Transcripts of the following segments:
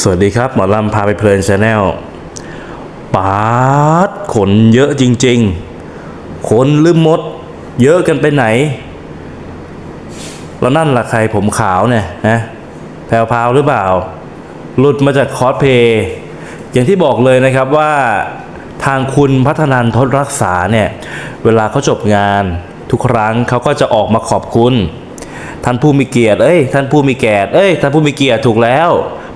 สวัสดีครับ หมอลำพาไปเพลินชาแนลปาดขนเยอะจริงๆ ขนลืมมด เยอะกันไปไหน แล้วนั่นล่ะใครผมขาวเนี่ยนะแพรวพาวหรือเปล่า หลุดมาจากคอสเพย์อย่างที่บอกเลยนะครับว่าทางคุณพัฒนันทศรักษาเนี่ย เวลาเขาจบงานทุกครั้งเขาก็จะออกมาขอบคุณ ท่านผู้มีเกียรติ เอ้ย ท่านผู้มีเกียรติเอ้ย ท่านผู้มีเกียรติถูกแล้ว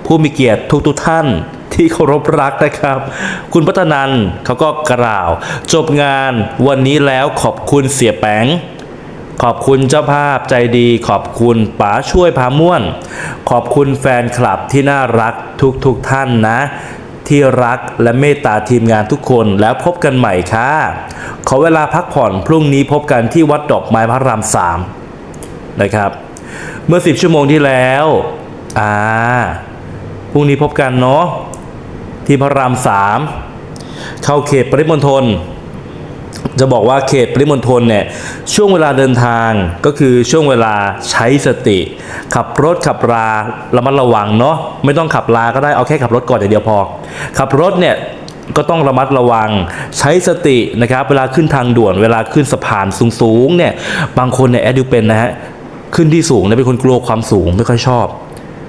ผู้มีเกียรติทุกทุกๆท่านที่เคารพรักนะครับ คุณพัฒนันเขาก็กล่าว จบงานวันนี้แล้วขอบคุณเสียแปงขอบคุณเจ้าภาพใจดี ขอบคุณป๋าช่วยพาม่วน ขอบคุณแฟนคลับที่น่ารักทุกๆทท่านนะ ที่รักและเมตตาทีมงานทุกคนแล้วพบกันใหม่ค่ะ ขอเวลาพักผ่อนพรุ่งนี้พบกันที่วัดดอกไม้พระรามสามนะครับ เมื่อ 10 ชั่วโมงที่แล้ว อ่า รุ่งนี้พบกันเนาะที่พระรามสามเข้าเขตปริมณฑลจะบอกว่าเขตปริมณฑลเนี่ยช่วงเวลาเดินทางก็คือช่วงเวลาใช้สติ ขับรถขับราระมัดระวังเนาะไม่ต้องขับลาก็ได้เอาแค่ขับรถก่อนอย่างเดียวพอ ขับรถเนี่ยก็ต้องระมัดระวังใช้สตินะครับเวลาขึ้นทางด่วนเวลาขึ้นสะพานสูงๆเนี่ยบางคนเนี่ยแอดดิวเป็นนะฮะขึ้นที่สูงเนี่ยเป็นคนกลัวความสูงไม่ค่อยชอบ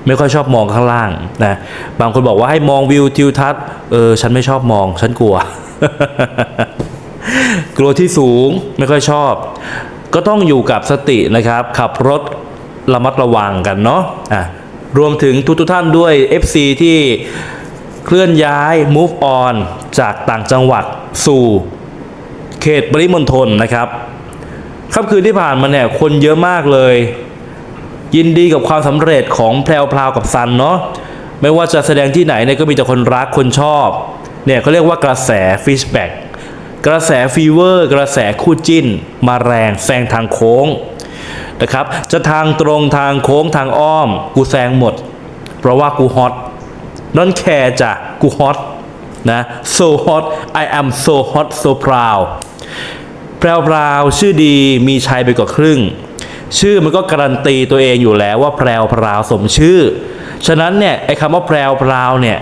ไม่ค่อยชอบมองข้างล่างนะบางคนบอกว่าให้มองวิวทิวทัศน์เออฉันไม่ชอบมอง ฉันกลัว กลัวที่สูงไม่ค่อยชอบ ก็ต้องอยู่กับสตินะครับ ขับรถระมัดระวังกันเนาะอะรวมถึงทุกๆท่านด้วย FC ที่เคลื่อนย้าย move on จากต่างจังหวัดสู่เขตปริมณฑลนะครับค่ำคืนที่ผ่านมาเนี่ยคนเยอะมากเลย ยินดีกับความสำเร็จของแพรวพราวกับซันเนาะไม่ว่าจะแสดงที่ไหนเนี่ยก็มีแต่คนรักคนชอบเนี่ยเขาเรียกว่ากระแสฟิชแบ็กกระแสฟีเวอร์ กระแสคู่จิ้น มาแรงแซงทางโค้งนะครับ จะทางตรงทางโค้งทางอ้อม กูแซงหมด เพราะว่ากูฮอตนอนแคร์จ้ะกูฮอตนะ so hot I am so hot so proud แพรวพราวชื่อดีมีชัยไปกว่าครึ่ง ชื่อมันก็การันตีตัวเองอยู่แล้วว่าแพรวพราวสมชื่อ ฉะนั้นเนี่ยไอ้คำว่าแพรวพราวเนี่ย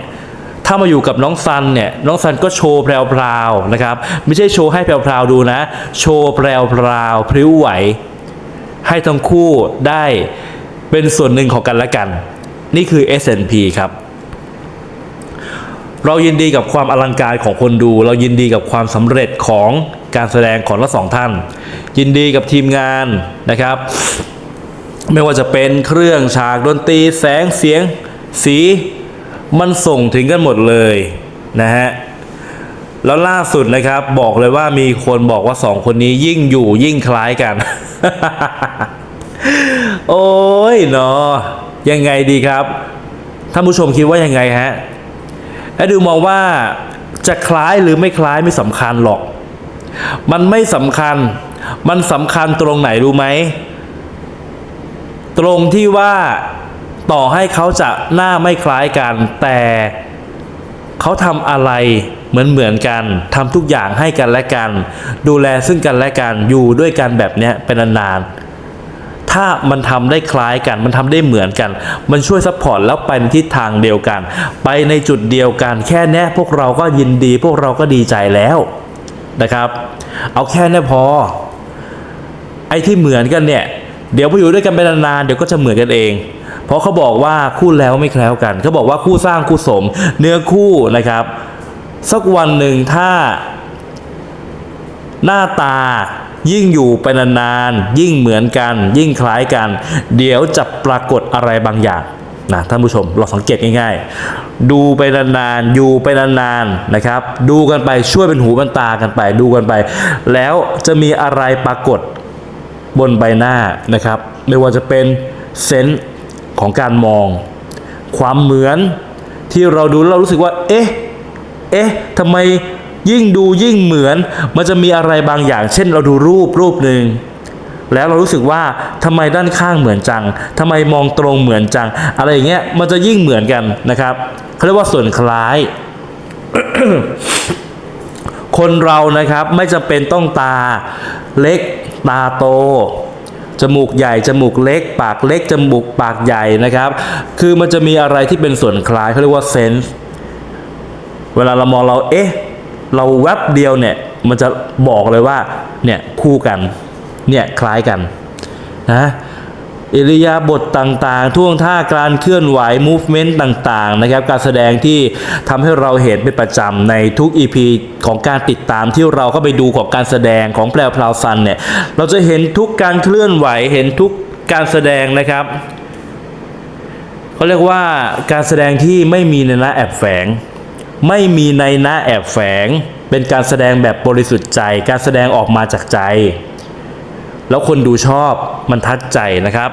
ถ้ามาอยู่กับน้องซันเนี่ยน้องซันก็โชว์แพรวพราวนะครับไม่ใช่โชว์ให้แพรวพราวดูนะ โชว์แพรวพราวพริ้วไหว ให้ทั้งคู่ได้เป็นส่วนหนึ่งของกันและกัน นี่คือ S&P ครับเรายินดีกับความอลังการของคนดู เรายินดีกับความสำเร็จของ การแสดงของทั้งสองท่าน ยินดีกับทีมงานนะครับ ไม่ว่าจะเป็นเครื่องฉากดนตรีแสงเสียง สีมันส่งถึงกันหมดเลยนะฮะแล้วล่าสุดนะครับบอกเลยว่ามีคนบอกว่าสองคนนี้ยิ่งอยู่ยิ่งคล้ายกัน โอ้ยเนาะยังไงดีครับท่านผู้ชมคิดว่ายังไงฮะแอดดูมองว่าจะคล้ายหรือไม่คล้ายไม่สำคัญหรอก มันไม่สำคัญ มันสำคัญตรงไหนรู้ไหม ตรงที่ว่าต่อให้เขาจะหน้าไม่คล้ายกัน แต่เขาทำอะไรเหมือนเหมือนกันทำทุกอย่างให้กันและกัน ดูแลซึ่งกันและกันอยู่ด้วยกันแบบนี้เป็นนานๆถ้ามันทำได้คล้ายกัน มันทำได้เหมือนกัน มันช่วยซัพพอร์ตแล้วไปในทิศทางเดียวกัน ไปในจุดเดียวกัน แค่นี้พวกเราก็ยินดี พวกเราก็ดีใจแล้ว นะครับ เอาแค่เนี้ยพอ ไอ้ที่เหมือนกันเนี่ย เดี๋ยวพออยู่ด้วยกันไปนานๆเดี๋ยวก็จะเหมือนกันเอง เพราะเขาบอกว่าคู่แล้วไม่แคล้วกันเขาบอกว่าคู่สร้างคู่สม เนื้อคู่นะครับ สักวันหนึ่งถ้า หน้าตายิ่งอยู่ไปนานๆยิ่งเหมือนกัน ยิ่งคล้ายกัน เดี๋ยวจะปรากฏอะไรบางอย่าง นะท่านผู้ชมเราสังเกตง่ายๆ ดูไปนานๆอยู่ไปนานๆนะครับ ดูกันไปช่วยเป็นหูเป็นตากันไป ดูกันไป แล้วจะมีอะไรปรากฏบนใบหน้านะครับ ไม่ว่าจะเป็นเซนส์ของการมอง ความเหมือนที่เราดูแล้วเรารู้สึกว่า เอ๊ะ เอ๊ะทำไมยิ่งดูยิ่งเหมือน มันจะมีอะไรบางอย่าง เช่นเราดูรูปรูปหนึ่ง แล้วเรารู้สึกว่าทำไมด้านข้างเหมือนจังทำไมมองตรงเหมือนจัง อะไรอย่างเงี้ยมันจะยิ่งเหมือนกันนะครับเขาเรียกว่าส่วนคล้าย คนเรานะครับไม่จำเป็นต้องตาเล็กตาโตจมูกใหญ่จมูกเล็ก ปากเล็กจมูกปากใหญ่นะครับ คือมันจะมีอะไรที่เป็นส่วนคล้ายเขาเรียกว่าเซนส์เวลาเรามองเราเอ๊ะ เราแวบเดียวเนี่ย มันจะบอกเลยว่าเนี่ยคู่กัน เนี่ยคล้ายกันนะอิริยาบถต่างๆ ท่วงท่าการเคลื่อนไหว movement ต่างๆ นะครับ การแสดงที่ทำให้เราเห็นเป็นประจำในทุก EP ของการติดตามที่เราเข้าไปดูของการแสดงของแปลวพลาวซันเนี่ย เราจะเห็นทุกการเคลื่อนไหว เห็นทุกการแสดงนะครับเขาเรียกว่าการแสดงที่ไม่มีในน้าแอบแฝง ไม่มีในน้าแอบแฝง เป็นการแสดงแบบบริสุทธิ์ใจ การแสดงออกมาจากใจ แล้วคนดูชอบมันทัดใจนะครับ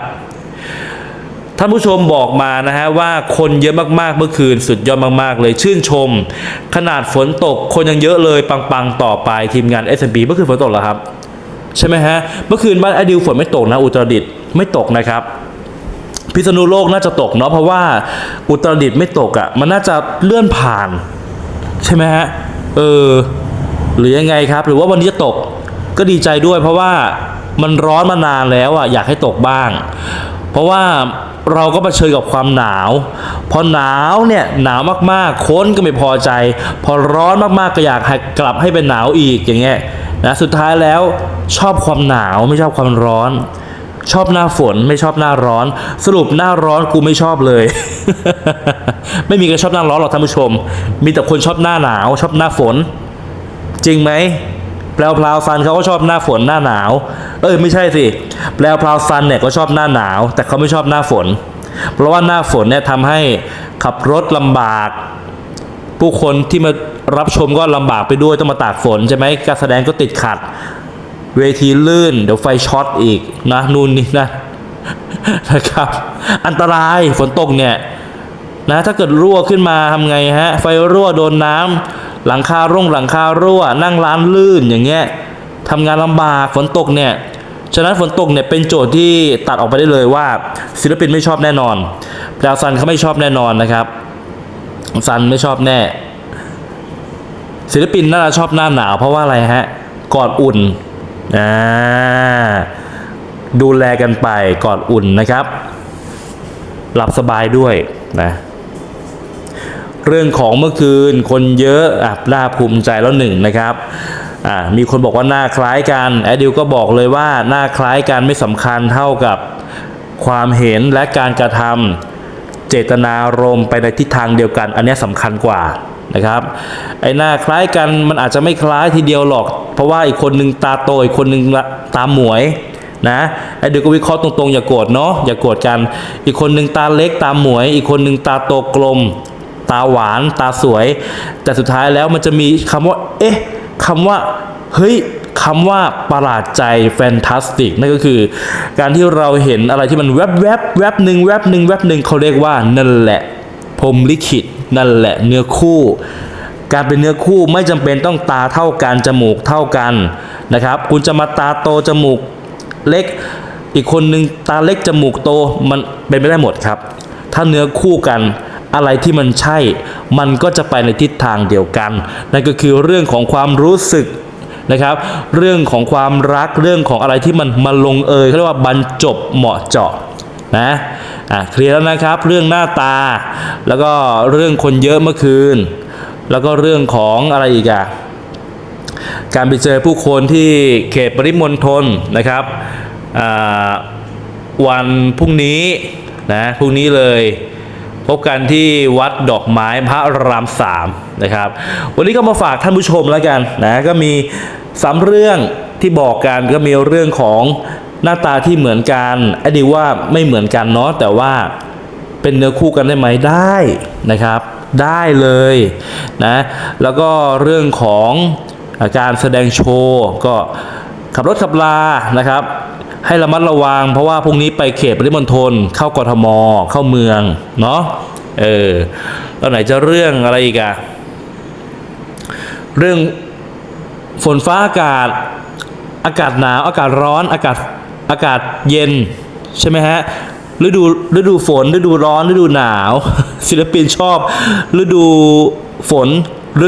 ท่านผู้ชมบอกมานะฮะว่าคนเยอะมากๆเมื่อคืนสุดยอดมากๆเลยชื่นชม ขนาดฝนตกคนยังเยอะเลยปังๆต่อไปทีมงาน S&P เมื่อคืนฝนตกเหรอครับ ใช่ไหมฮะ เมื่อคืนบ้านอดิวฝนไม่ตกนะอุตรดิตถ์ไม่ตกนะครับ พิษณุโลกน่าจะตกเนาะเพราะว่าอุตรดิตถ์ไม่ตกอะ่ะมันน่าจะเลื่อนผ่าน ใช่ไหมฮะเออหรือยังไงครับ หรือว่าวันนี้จะตกก็ดีใจด้วยเพราะว่า มันร้อนมานานแล้วอะอยากให้ตกบ้าง เพราะว่าเราก็เผชิญกับความหนาว พอหนาวเนี่ยหนาวมากๆค้นก็ไม่พอใจ พอร้อนมากๆก็อยากให้กลับให้เป็นหนาวอีกอย่างเงี้ยนะสุดท้ายแล้วชอบความหนาวไม่ชอบความร้อน ชอบหน้าฝนไม่ชอบหน้าร้อน สรุปหน้าร้อนกูไม่ชอบเลย ไม่มีใครชอบหน้าร้อนหรอกท่านผู้ชม มีแต่คนชอบหน้าหนาว ชอบหน้าฝน จริงไหม แปลวพลาวซันเขาก็ชอบหน้าฝนหน้าหนาว เอ้ยไม่ใช่สิ แปลวพลาวซันเนี่ยก็ชอบหน้าหนาว แต่เขาไม่ชอบหน้าฝน เพราะว่าหน้าฝนเนี่ยทำให้ขับรถลำบาก ผู้คนที่มารับชมก็ลำบากไปด้วยต้องมาตากฝนใช่ไหมการแสดงก็ติดขัด เวทีลื่น เดี๋ยวไฟช็อตอีกนะนู่นนี่นะนะครับ อันตรายฝนตกเนี่ยนะถ้าเกิดรั่วขึ้นมาทำไงฮะ ไฟรั่วโดนน้ำ หลังคาร่งหลังคารั่ว นั่งร้านลื่นอย่างเงี้ยทำงานลำบากฝนตกเนี่ยฉะนั้นฝนตกเนี่ยเป็นโจทย์ที่ตัดออกไปได้เลยว่า ศิลปินไม่ชอบแน่นอนดาวซันเขาไม่ชอบแน่นอนนะครับซันไม่ชอบแน่ ศิลปินน่าจะชอบหน้าหนาว เพราะว่าอะไรฮะกอดอุ่นอ่าดูแลกันไปกอดอุ่นนะครับ หลับสบายด้วยนะ เรื่องของเมื่อคืนคนเยอะอะน่าภูมิใจแล้วหนึ่งนะครับอ่ามีคนบอกว่าหน้าคล้ายกันแอดดิวก็บอกเลยว่าหน้าคล้ายกันไม่สำคัญเท่ากับความเห็นและการกระทำเจตนารมณ์ไปในทิศทางเดียวกัน อันนี้สำคัญกว่านะครับไอ้หน้าคล้ายกันมันอาจจะไม่คล้ายทีเดียวหรอก เพราะว่าอีกคนหนึ่งตาโตอีกคนหนึ่งตาหมวยนะไอ้เดี๋ยวก็วิเคราะห์ตรงๆ อย่าโกรธเนาะอย่าโกรธกัน อีกคนหนึ่งตาเล็กตาหมวย อีกคนหนึ่งตาโตกลม ตาหวานตาสวย แต่สุดท้ายแล้วมันจะมีคำว่า เอ๊ะคำว่าเฮ้ยคำว่าประหลาดใจแฟนตาสติกนั่นก็คือ การที่เราเห็นอะไรที่มันแวบแวบแวบหนึ่งแวบหนึ่งแวบหนึ่งเขาเรียกว่านั่นแหละพรมลิขิตนั่นแหละเนื้อคู่ การเป็นเนื้อคู่ไม่จำเป็นต้องตาเท่ากันจมูกเท่ากันนะครับ คุณจะมาตาโตจมูกเล็ก อีกคนหนึ่งตาเล็กจมูกโตมันเป็นไม่ได้หมดครับ ถ้าเนื้อคู่กัน อะไรที่มันใช่ มันก็จะไปในทิศทางเดียวกัน นั่นก็คือเรื่องของความรู้สึกนะครับ เรื่องของความรักเรื่องของอะไรที่มันมาลงเอยเขาเรียกว่าบรรจบเหมาะเจาะนะอะเคลียร์แล้วนะครับ เรื่องหน้าตา แล้วก็เรื่องคนเยอะเมื่อคืน แล้วก็เรื่องของอะไรอีกอะการไปเจอผู้คนที่เขตปริมณฑลนะครับวันพรุ่งนี้นะพรุ่งนี้เลย พบกันที่วัดดอกไม้พระรามสามนะครับ วันนี้ก็มาฝากท่านผู้ชมแล้วกันนะก็มีสามเรื่องที่บอกกันก็มีเรื่องของหน้าตาที่เหมือนกันไอ้ดีว่าไม่เหมือนกันเนาะแต่ว่าเป็นเนื้อคู่กันได้ไหมได้นะครับ ได้เลยนะแล้วก็เรื่องของการแสดงโชว์ก็ขับรถขับลานะครับ ให้ระมัดระวัง เพราะว่าพรุ่งนี้ไปเขตปริมณฑลเข้ากทม เข้าเมือง เนาะเออแล้วไหนจะเรื่องอะไรอีกอะเรื่องฝนฟ้าอากาศ อากาศหนาว อากาศร้อน อากาศ อากาศเย็น ใช่ไหมฮะ ฤดู ฤดูฝน ฤดูร้อน ฤดูหนาว ศิลปินชอบ ฤดูฝน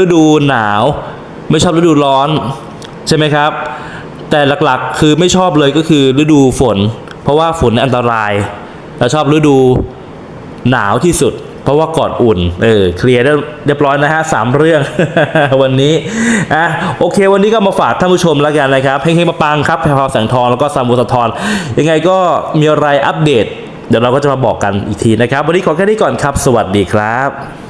ฤดูหนาว ไม่ชอบฤดูร้อน ใช่ไหมครับ แต่หลักๆ คือไม่ชอบเลยก็คือฤดูฝน เพราะว่าฝนอันตรายแล้วชอบฤดูหนาวที่สุด เพราะว่ากอนอุ่น เออ เคลียร์ได้เรียบร้อยนะฮะสามเรื่อง วันนี้ อะ โอเค วันนี้ก็มาฝากท่านผู้ชมแล้วกันนะครับเฮงๆมาปังครับแพรพาวแสงทอง แล้วก็ซามูสะทอนยังไงก็มีอะไรอัปเดต เดี๋ยวเราก็จะมาบอกกันอีกทีนะครับ วันนี้ขอแค่นี้ก่อนครับ สวัสดีครับ